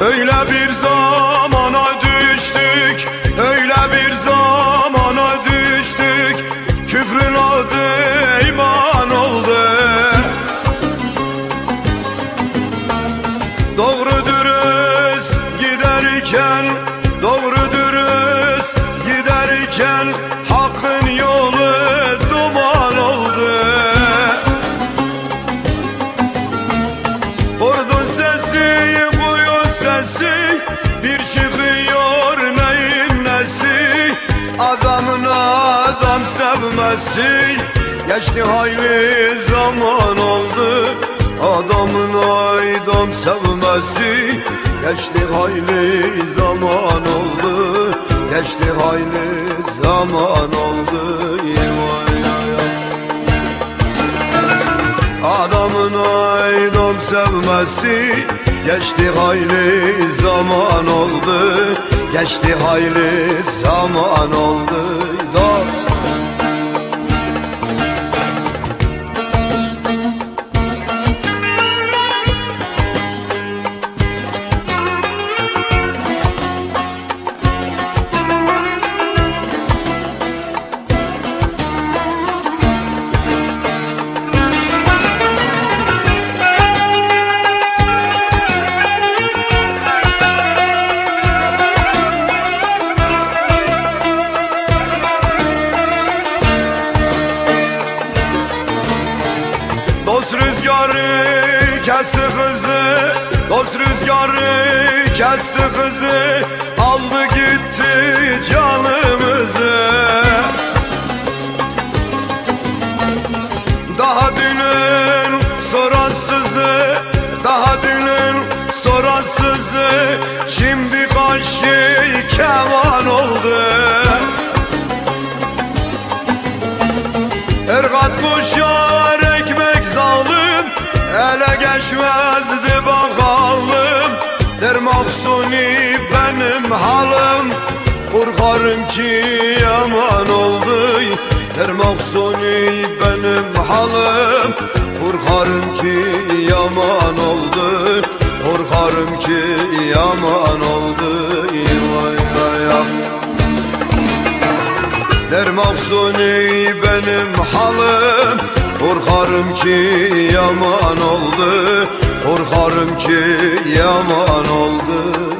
Öyle bir zamana düştük Öyle bir zamana düştük. Küfrün adı iman oldu. Doğru dürüst giderken Doğru dürüst giderken sevmesi Geçti hayli zaman oldu. Adamın adam sevmesi. Geçti hayli zaman oldu. Geçti hayli zaman oldu. Adamın aydam sevmesi. Geçti hayli zaman oldu. Geçti hayli zaman oldu kesti kızı Dost rüzgarı kesti kızı Aldı gitti canımızı. Daha dünün soransızı Daha dünün soransızı Şimdi karşı keman oldu. Ekmek zalim Ele geçmezdi bakalım Der mahsuni benim halim Korkarım ki yaman oldu Der mahsuni benim halim Korkarım ki yaman Der mahzuni benim halim Korkarım ki yaman oldu. Korkarım ki yaman oldu